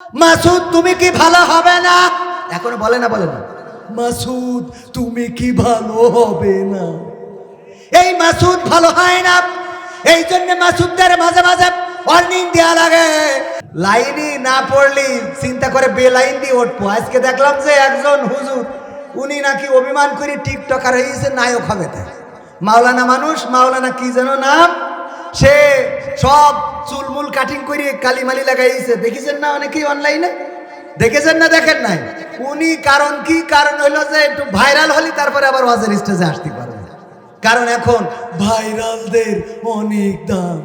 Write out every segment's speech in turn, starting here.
মাসুদ তুমি কি ভালো হবে না? এখনও বলে না বলে না। মাসুদ তুমি কি ভালো হবে না? এই মাসুদ ভালো হয় না। এই জন্য মাসুদদের মাঝে মাঝে ওয়ার্নিং দেওয়া লাগে। লাইনই না পড়লি চিন্তা করে বে লাইন দিয়ে উঠবো। আজকে দেখলাম যে একজন হুজুর উনি নাকি অভিমান করে টিকটকার হয়েছে নায়ক হবে তাই মাওলানা মানুষ মাওলানা কি যেন নাম? সে সব চুলমুল কাটিং করে কালিমালি লাগাইছে। দেখেছেন না অনেকেই অনলাইনে দেখেছেন না দেখেন নাই? উনি কারণ কি? কারণ হইল যে একটু ভাইরাল হলি তারপরে আবার ওয়াজের স্টেজে আসতে পারবে। কারণ এখন ভাইরালদের অনেক দাম।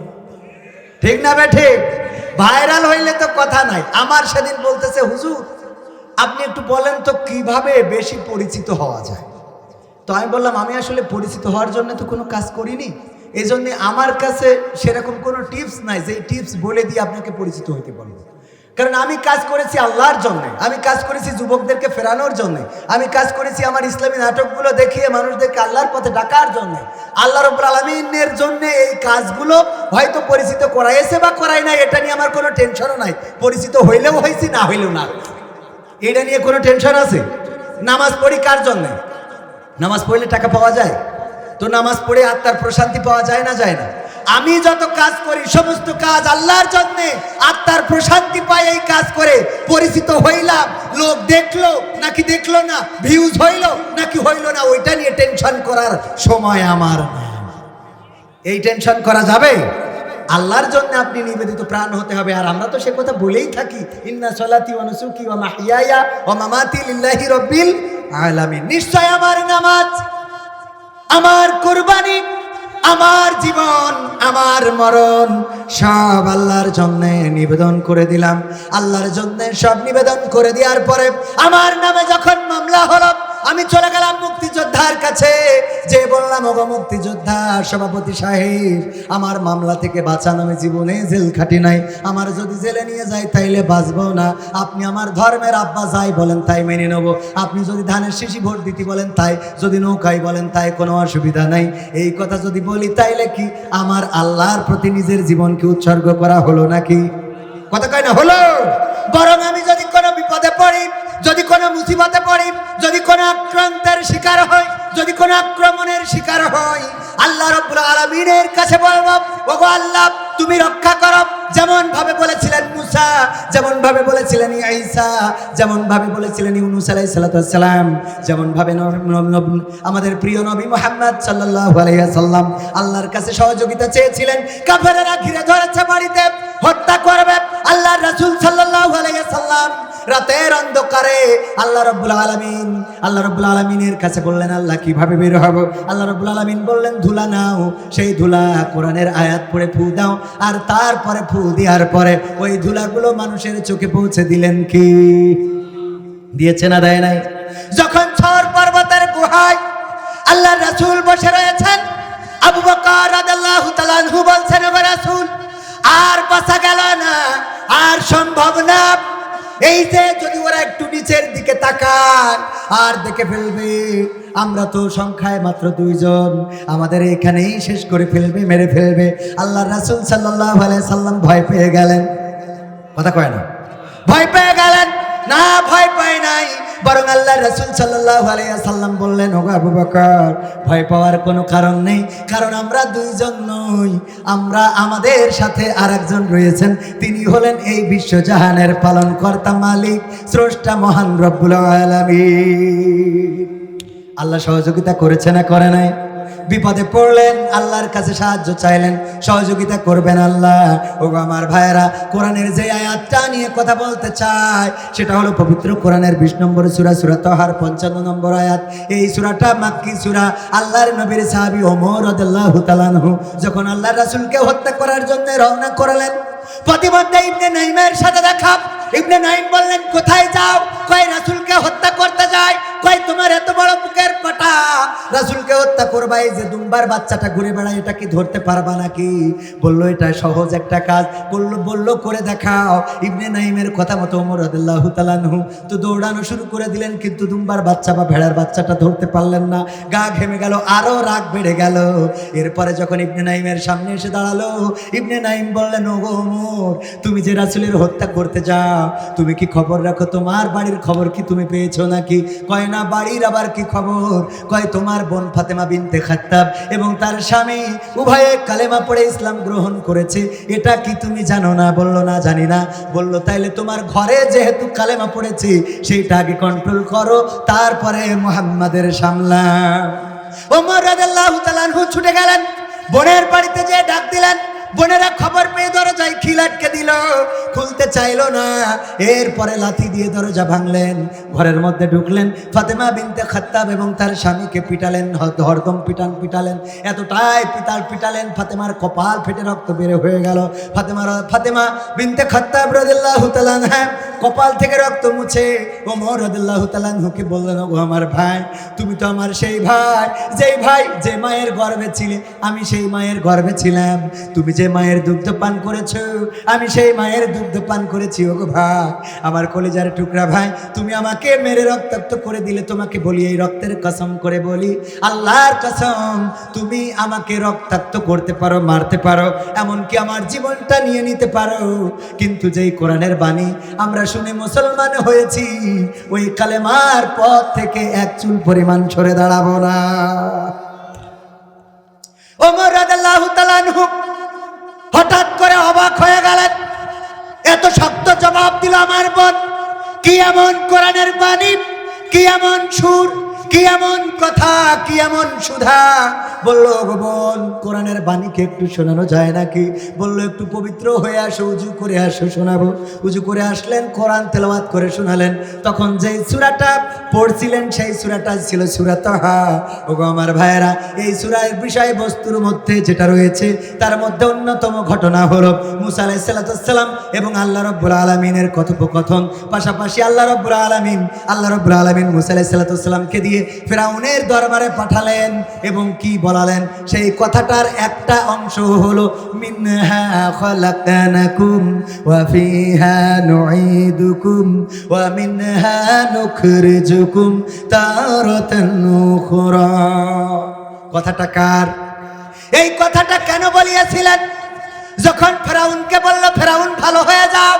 ঠিক না বে ঠিক? ভাইরাল হইলে তো কথা নাই। আমার সেদিন বলতেছে, হুজুর, আপনি একটু বলেন তো কীভাবে বেশি পরিচিত হওয়া যায়? তো আমি বললাম, আমি আসলে পরিচিত হওয়ার জন্য তো কোনো কাজ করিনি। এই জন্যে আমার কাছে সেরকম কোনো টিপস নাই যে টিপস বলে দিয়ে আপনাকে পরিচিত হইতে বলব কারণ আমি কাজ করেছি আল্লাহর জন্য, আমি কাজ করেছি যুবকদেরকে ফেরানোর জন্য, আমি কাজ করেছি আমার ইসলামী নাটকগুলো দেখিয়ে মানুষদেরকে আল্লাহর পথে ডাকার জন্য। আল্লাহ রব্বুল আলমিনের জন্য এই কাজগুলো হয়তো পরিচিত করাইছে বা করাই নাই, এটা নিয়ে আমার কোনো টেনশনও নাই। পরিচিত হইলেও হয়েছি না হইলেও না। এটা নিয়ে কোনো টেনশন আছে? নামাজ পড়ি কার জন্যে? নামাজ পড়লে টাকা পাওয়া যায়? তো নামাজ পড়ে আত্মার প্রশান্তি পাওয়া যায় না যায় না। আমি যত কাজ করি, সমস্ত কাজ আল্লাহর জন্য। আত্মার প্রশান্তি পাই এই কাজ করে। পরিচিত হইলাম, লোক দেখল, নাকি দেখল না ভিউজ হইল, নাকি হইল না, ওইটা নিয়ে টেনশন করার সময় আমার। এই টেনশন করা যাবে? আল্লাহর জন্য আপনি নিবেদিত প্রাণ হতে হবে। আর আমরা তো সে কথা বলেই থাকি, ইন্না সলাতি ওয়া নুসুকি ওয়া মাহইয়ায়া ওয়া মামাতি লিল্লাহি রাব্বিল আলামিন। নিশ্চয় আমার নামাজ আমার কুরবানি, আমার জীবন, আমার মরণ, সব আল্লাহর জন্যে নিবেদন করে দিলাম। আল্লাহর জন্যে সব নিবেদন করে দেওয়ার পরে আমার নামে যখন মামলা হলো আমি চলে গেলাম মুক্তিযোদ্ধার কাছে। যে বললাম, ওগো মুক্তিযোদ্ধা, সভাপতি সাহেব, আমার মামলা থেকে বাঁচানো, আমি জীবনে জেল খাটি নাই। আমার যদি জেলে নিয়ে যাই তাইলে বাঁচবো না। আপনি আমার ধর্মের আব্বা, যাই বলেন তাই মেনে নেব। আপনি যদি ধানের শিশি ভোট দিতে বলেন, তাই যদি নৌকাই বলেন, তাই কোনো অসুবিধা নাই। এই কথা যদি বলি, তাইলে কি আমার আল্লাহর প্রতি নিজের জীবনকে উৎসর্গ করা হলো নাকি? কথা কয় না, হলো? বরং আমি যদি কোনো বিপদে পড়ি যদি কোনো মুসিবতে পড়ি, যদি কোনো আক্রান্তের শিকার হই, যদি কোনো আক্রমণের শিকার হই, আল্লাহ রব্বুল আলমিনের কাছে বলব, ওগো আল্লাহ, তুমি রক্ষা করো। যেমন ভাবে বলেছিলেন মুসা যেমন ভাবে বলেছিলেন ঈসা যেমন ভাবে বলেছিলেন ইউনুস আলাইহিস সালাম যেমন ভাবে আমাদের প্রিয় নবী মুহাম্মদ সাল্লাল্লাহু সাল্লাম আল্লাহর কাছে সহযোগিতা চেয়েছিলেন। কাফেরেরা ঘিরে ধরেছে বাড়িতে, হত্যা করবে, আল্লাহর রাসূল রাতের অন্ধকারে আল্লাহ রব্বুল আলামিন, আল্লাহ রব্বুল আলামিনের কাছে বললেন, আল্লাহ, কীভাবে বের হব? আল্লাহ রব্বুল আলামিন বললেন, ধুলা নাও, সেই ধুলা কোরআনের আয়াত পড়ে ফু দাও, আর তারপরে ফু দেওয়ার পরে ওই ধুলাগুলো মানুষের চোখে পৌঁছে দিলেন কি? দিয়েছে না দেয় নাই? যখন ছর পর্বতের গুহায় আল্লাহ রাসূল বসে রয়েছেন, আবু বকর রাদিয়াল্লাহু তাআলা বলছেন রাসূল, আর বাঁচা গেল না, আর সম্ভব না। এই যে যদি ওরা একটু নিচের দিকে তাকায়, আর দেখে ফেলবে, আমরা তো সংখ্যায় মাত্র দুইজন, আমাদের এখানেই শেষ করে ফেলবে, মেরে ফেলবে। আল্লাহ রাসুল সাল্লাহ সাল্লাম ভয় পেয়ে গেলেন। কথা কয় না? ভয় পেয়ে গেলেন? না, ভয় পায় নাই। আল্লাহ রসুল সাল্লাহ আলাইসাল্লাম বললেন, ওগো আবু বকর, ভয় পাওয়ার কোনো কারণ নেই, কারণ আমরা দুইজন নই। আমরা আমাদের সাথে আর একজন রয়েছেন, তিনি হলেন এই বিশ্বজাহানের পালনকর্তা মালিক, স্রষ্টা মহান রব্বুল আলমী আল্লাহ সহযোগিতা করেছে না করে নাই? বিপদে পড়লেন, আল্লাহর কাছে সাহায্য চাইলেন, সহযোগিতা করবেন আল্লাহ। ও আমার ভাইয়েরা, কোরআনের যে আয়াতটা নিয়ে কথা বলতে চায়, সেটা হলো পবিত্র কোরআনের বিশ নম্বর সুরা সুরা তহার পঞ্চান্ন নম্বর আয়াত। এই সুরাটা মাক্কি সুরা, আল্লাহর নবীর সাহাবি ওমর রাদিয়াল্লাহু তাআলাহু যখন আল্লাহর রাসূলকে হত্যা করার জন্য রওনা করলেন, প্রতিমধ্যে ইবনে নাইমের সাথে দেখা, ইবনে নাইম বললেন, কোথায় যাও? কয় রাসুলকে হত্যা করতে যায়? কয়, তোমার এত বড় বুকের পাটা? রাসুলকে হত্যা করবা, এই যে দুম্বার বাচ্চাটা ঘুরে বেড়ায়, এটা কি ধরতে পারবা নাকি? বলল, এটা সহজ একটা কাজ। বলল বলল, করে দেখাও। ইবনে নাইমের কথা মতো ওমর রাদিয়াল্লাহু তাআলাহু তো দৌড়ানো শুরু করে দিলেন, কিন্তু দুম্বার বাচ্চা বা ভেড়ার বাচ্চাটা ধরতে পারলেন না। গা ঘেমে গেল, আরও রাগ বেড়ে গেল। এরপরে যখন ইবনে নাইমের সামনে এসে দাঁড়াল, ইবনে নাইম বললেন ও ওমর, তুমি যে রাসুলের হত্যা করতে যাও, তুমি কি খবর রাখো? তোমার বাড়ির খবর কি তুমি পেয়েছ নাকি? কয় না, বাড়ির আবার কি খবর? কয়, তোমার বোন ফাতেমা বিনতে খাত্তাব এবং তার স্বামী উভয়ে কালেমা পড়ে ইসলাম গ্রহণ করেছে। এটা কি তুমি জানো না? বলল, না, জানি না। বলল, তাইলে তোমার ঘরে যেহেতু কালেমা পড়েছে, সেইটা আগে কন্ট্রোল করো, তারপরে মোহাম্মদের সামলা ওমর রাদিয়াল্লাহু তাআলা আনহু ছুটে গেলেন। বোনের বাড়িতে যে ডাক দিলেন। বোনেরা খবর পেয়ে দরজায় খিল আটকে দিল। চাইলো না। এরপরে লাথি দিয়ে দরজা ভাঙলেন। ঘরের মধ্যে ঢুকলেন। ফাতেমা বিনতে খাত্তাব এবং তার স্বামীকে পিটালেন হরদম পিটান পিটালেন। এতটাই পিতাল পিটালেন, ফাতেমার কপাল ফেটে রক্ত বের হয়ে গেল। ফাতেমার ফাতেমা বিনতে খাত্তাব রাদিয়াল্লাহু তাআলা হ্যাঁ কপাল থেকে রক্ত মুছে ওমর রাদিয়াল্লাহু তাআলা নুকে বললেন ও আমার ভাই, তুমি তো আমার সেই ভাই। যেই ভাই যে মায়ের গর্ভে ছিলে, আমি সেই মায়ের গর্ভে ছিলাম। তুমি যে মায়ের দুগ্ধ পান করেছ, আমি সেই মায়ের দুগ্ধ পান করেছি, ও গো ভাই। আমার কলিজার টুকরা ভাই, তুমি আমাকে মেরে রক্তাক্ত করে দিলে, তোমাকে বলি, এই রক্তের কসম করে বলি, আল্লাহর কসম, তুমি আমাকে রক্তাক্ত করতে পারো, মারতে পারো, এমনকি আমার জীবনটা নিয়ে নিতে পারো। কিন্তু যেই কোরআনের বাণী আমরা শুনে মুসলমান হয়েছি, ওই কালেমার পথ থেকে এক চুল পরিমাণ সরে দাঁড়াবো না। হঠাৎ করে অবাক হয়ে গেলেন। এত শক্ত জবাব দিল আমার বোন কি এমন কোরআনের বাণী, কি এমন সুর, কি এমন কথা, কি এমন সুধা বলল, "ওগো বোন, কোরআনের বাণীকে একটু শোনানো যায় নাকি? বলল, একটু পবিত্র হয়ে আসো, উজু করে আসো, শোনাবো। উজু করে আসলেন, কোরআন তেলাওয়াত করে শোনালেন। তখন যেই সুরাটা পড়ছিলেন, সেই সুরাটা ছিল সুরাত হা ওগো আমার ভাইয়েরা, এই সুরার বিষয়বস্তুর মধ্যে যেটা রয়েছে, তার মধ্যে অন্যতম ঘটনা হলো মুসা আলাইসাল্লাম এবং আল্লাহ রব্বুল আলমিনের কথোপকথন। পাশাপাশি আল্লাহ রব্বুল আলমিন, আল্লাহ রব্বুল আলমিন মুসা আলাইসাল্লামকে দিয়ে ফেরাউনের দরবারে পাঠালেন এবং কি বলালেন সেই কথাটার একটা অংশ হলো ওয়া কথাটা কার? এই কথাটা কেন বলিয়েছিলেন? যখন ফেরাউনকে বলল, ফেরাউন ভালো হয়ে যাও।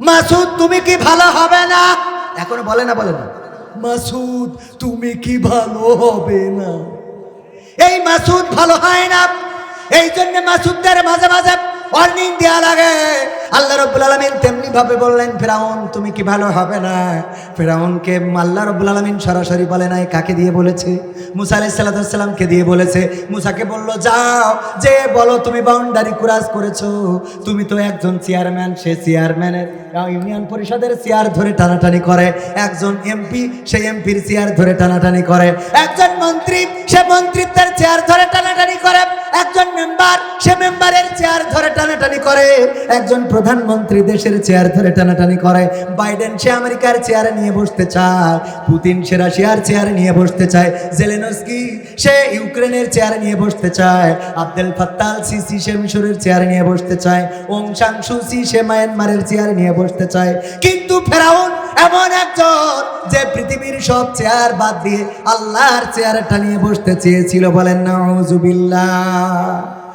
মাসুদ, তুমি কি ভালো হবে না? এখন বলে না বলে না। মাসুদ, তুমি কি ভালো হবে না? এই মাসুদ ভালো হয় না। এই জন্য মাসুদদের মাঝে মাঝে ওয়ার্নিং দেওয়া লাগে। আল্লাহ রব্বুল আলমিন তেমনি ভাবে বললেন, ফেরাউন, তুমি কি ভালো হবে না? ফেরাউনকে আল্লাহ রব্বুল আলমিন সরাসরি বলে নাই, কাকে দিয়ে বলেছে? মুসা আলাই সাল্লামকে দিয়ে বলেছে। মুসাকে বলল, যাও, যে বলো তুমি বাউন্ডারি কুরাজ করেছ, তুমি তো একজন চেয়ারম্যান সে চেয়ারম্যানের ইউনিয়ন পরিষদের চেয়ার ধরে টানাটানি করে। একজন এমপি সে এমপির চেয়ার ধরে টানাটানি করে। একজন মন্ত্রী, সে মন্ত্রিত্বের চেয়ার ধরে টানাটানি করে। একজন মেম্বার সে মেম্বারের চেয়ার ধরে টানাটানি করে। একজন প্রধানমন্ত্রী দেশের চেয়ার ধরে টানাটানি করে। বাইডেন সে আমেরিকার চেয়ারে নিয়ে বসতে চায়। পুতিন সে রাশিয়ার চেয়ারে নিয়ে বসতে চায়। জেলেনস্কি সে ইউক্রেনের চেয়ারে নিয়ে বসতে চায়। আব্দুল ফাত্তাল সিসি সে মিশরের চেয়ারে নিয়ে বসতে চায়। ওং সাং সুসি সে মায়ানমারের চেয়ারে নিয়ে বসতে চায়। কিন্তু ফেরাউন এমন একজন যে পৃথিবীর সব চেয়ার বাদ দিয়ে আল্লাহর চেয়ারটা নিয়ে বসতে চেয়েছিল বলেন না